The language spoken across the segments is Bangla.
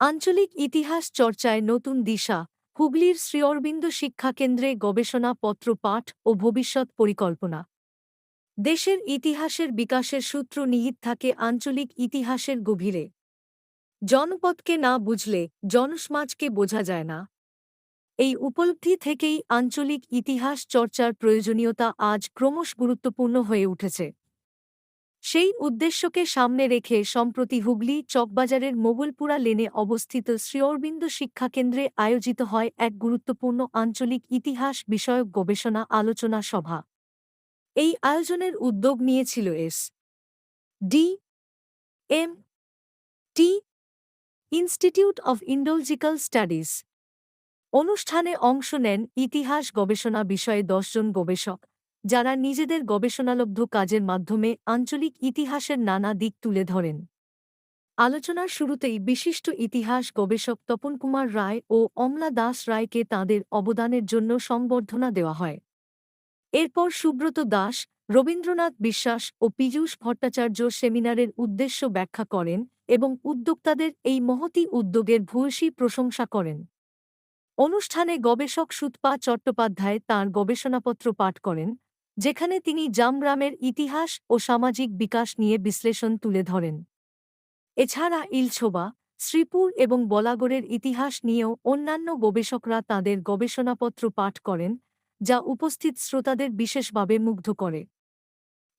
আঞ্চলিক ইতিহাস চর্চায় নতুন দিশা, হুগলির শ্রীঅরবিন্দ শিক্ষাকেন্দ্রে গবেষণা পত্র পাঠ ও ভবিষ্যৎ পরিকল্পনা। দেশের ইতিহাসের বিকাশের সূত্র নিহিত থাকে আঞ্চলিক ইতিহাসের গভীরে। জনপদকে না বুঝলে জনসমাজকে বোঝা যায় না। এই উপলব্ধি থেকেই আঞ্চলিক ইতিহাস চর্চার প্রয়োজনীয়তা আজ ক্রমশ গুরুত্বপূর্ণ হয়ে উঠেছে। সেই উদ্দেশ্যকে সামনে রেখে সম্প্রতি হুগলি চকবাজারের মোগলপুরা লেনে অবস্থিত শ্রীঅরবিন্দ শিক্ষাকেন্দ্রে আয়োজিত হয় এক গুরুত্বপূর্ণ আঞ্চলিক ইতিহাস বিষয়ক গবেষণা আলোচনা সভা। এই আয়োজনের উদ্যোগ নিয়েছিল S, D, M, T, institute of Indological studies. অনুষ্ঠানে অংশ নেন ইতিহাস গবেষণা বিষয়ে দশজন গবেষক। যারা নিজেদের গবেষণালব্ধ কাজের মাধ্যমে আঞ্চলিক ইতিহাসের নানা দিক তুলে ধরেন। আলোচনার শুরুতেই বিশিষ্ট ইতিহাস গবেষক তপন কুমার রায় ও অমলা দাস রায়কে তাঁদের অবদানের জন্য সংবর্ধনা দেওয়া হয়। এরপর সুব্রত দাস, রবীন্দ্রনাথ বিশ্বাস ও পীযূষ ভট্টাচার্য সেমিনারের উদ্দেশ্য ব্যাখ্যা করেন এবং উদ্যোক্তাদের এই মহতি উদ্যোগের ভূয়সী প্রশংসা করেন। অনুষ্ঠানে গবেষক সুতপা চট্টোপাধ্যায় তাঁর গবেষণাপত্র পাঠ করেন যেখানে তিনি জামগ্রামের ইতিহাস ও সামাজিক বিকাশ নিয়ে বিশ্লেষণ তুলে ধরেন। এছাড়া ইলছোবা, শ্রীপুর এবং বলাগড়ের ইতিহাস নিয়েও অন্যান্য গবেষকরা তাঁদের গবেষণাপত্র পাঠ করেন, যা উপস্থিত শ্রোতাদের বিশেষভাবে মুগ্ধ করে।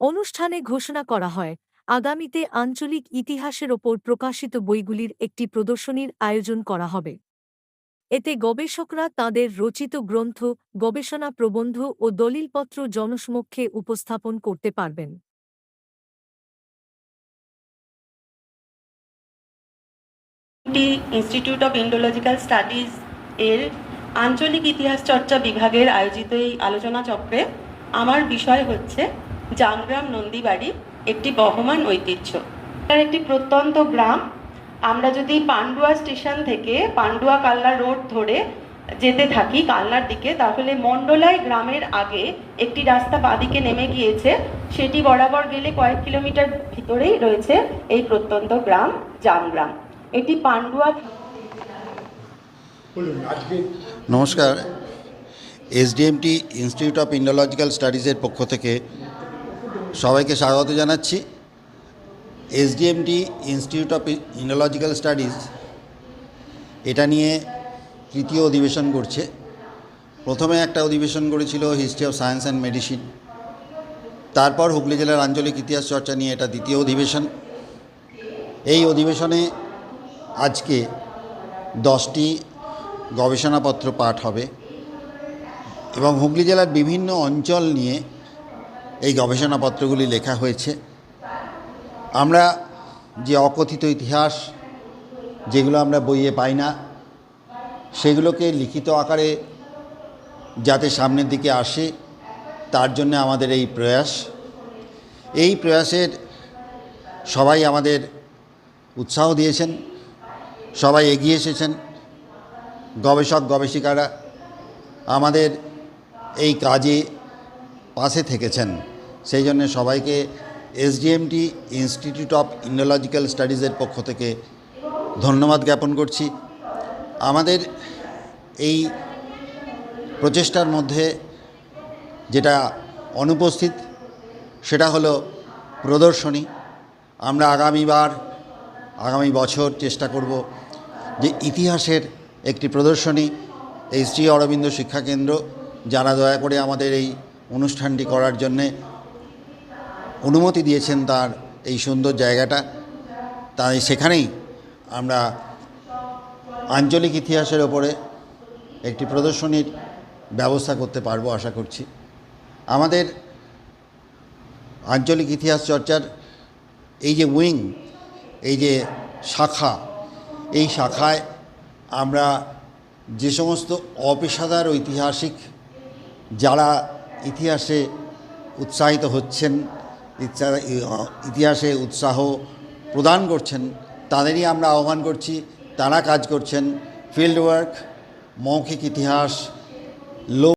অনুষ্ঠানে ঘোষণা করা হয়, আগামীতে আঞ্চলিক ইতিহাসের ওপর প্রকাশিত বইগুলির একটি প্রদর্শনীর আয়োজন করা হবে। এতে গবেষকরা তাদের রচিত গ্রন্থ, গবেষণা প্রবন্ধ ও দলিলপত্র জনসমক্ষে উপস্থাপন করতে পারবেন। ইনস্টিটিউট অফ ইন্ডোলজিক্যাল স্টাডিজ এর আঞ্চলিক ইতিহাস চর্চা বিভাগের আয়োজিত এই আলোচনা চক্রে আমার বিষয় হচ্ছে জামগ্রাম নন্দীবাড়ি, একটি বহমান ঐতিহ্য। এটার একটি প্রত্যন্ত গ্রাম আমরা যদি পান্ডুয়া স্টেশন থেকে পান্ডুয়া কাল্লা রোড ধরে যেতে থাকি কালনার দিকে তাহলে মণ্ডলাই গ্রামের আগে একটি রাস্তা বাদিকে নেমে গিয়েছে। সেটি বরাবর গেলে কয়েক কিলোমিটার ভিতরেই রয়েছে এই প্রত্যন্ত গ্রাম জামগ্রাম। এটি পান্ডুয়া নমস্কার। এসডিএমটি ইনস্টিটিউট অফ ইন্ডোলজিক্যাল স্টাডিজের পক্ষ থেকে সবাইকে স্বাগত জানাচ্ছি। SDMT institute of Indological studies এটা নিয়ে তৃতীয় অধিবেশন করছে। প্রথমে একটা অধিবেশন করেছিল history of science and medicine তারপর হুগলি জেলার আঞ্চলিক ইতিহাস চর্চা নিয়ে এটা দ্বিতীয় অধিবেশন। এই অধিবেশনে আজকে দশটি গবেষণাপত্র পাঠ হবে এবং হুগলি জেলার বিভিন্ন অঞ্চল নিয়ে এই গবেষণাপত্রগুলি লেখা হয়েছে। আমরা যে অকথিত ইতিহাস, যেগুলো আমরা বইয়ে পাই না, সেগুলোকে লিখিত আকারে যাতে সামনের দিকে আসে, তার জন্য আমাদের এই প্রয়াস। এই প্রয়াসের সবাই আমাদের উৎসাহ দিয়েছেন, সবাই এগিয়ে এসেছেন। গবেষক, গবেষিকারা আমাদের এই কাজে পাশে থেকেছেন। সেই জন্য সবাইকে এসডিএমটি ইনস্টিটিউট অফ ইন্ডোলজিক্যাল স্টাডিজের পক্ষ থেকে ধন্যবাদ জ্ঞাপন করছি। আমাদের এই প্রচেষ্টার মধ্যে যেটা অনুপস্থিত, সেটা হলো প্রদর্শনী। আমরা আগামীবার, আগামী বছর চেষ্টা করব যে ইতিহাসের একটি প্রদর্শনী এই শ্রী অরবিন্দ শিক্ষাকেন্দ্র যারা দয়া করে আমাদের এই অনুষ্ঠানটি করার জন্যে অনুমতি দিয়েছেন তার এই সুন্দর জায়গাটা। তাই সেখানেই আমরা আঞ্চলিক ইতিহাসের ওপরে একটি প্রদর্শনীর ব্যবস্থা করতে পারব আশা করছি। আমাদের আঞ্চলিক ইতিহাস চর্চার এই যে উইং, এই যে শাখা, এই শাখায় আমরা যে সমস্ত অপেশাদার ঐতিহাসিক যারা ইতিহাসে উৎসাহিত হচ্ছেন ইচ্ছা- ইতিহাসে উৎসাহ প্রদান করছেন, তাদেরই আমরা আহ্বান করছি, তারা কাজ করছেন ফিল্ড ওয়ার্ক মৌখিক ইতিহাস লো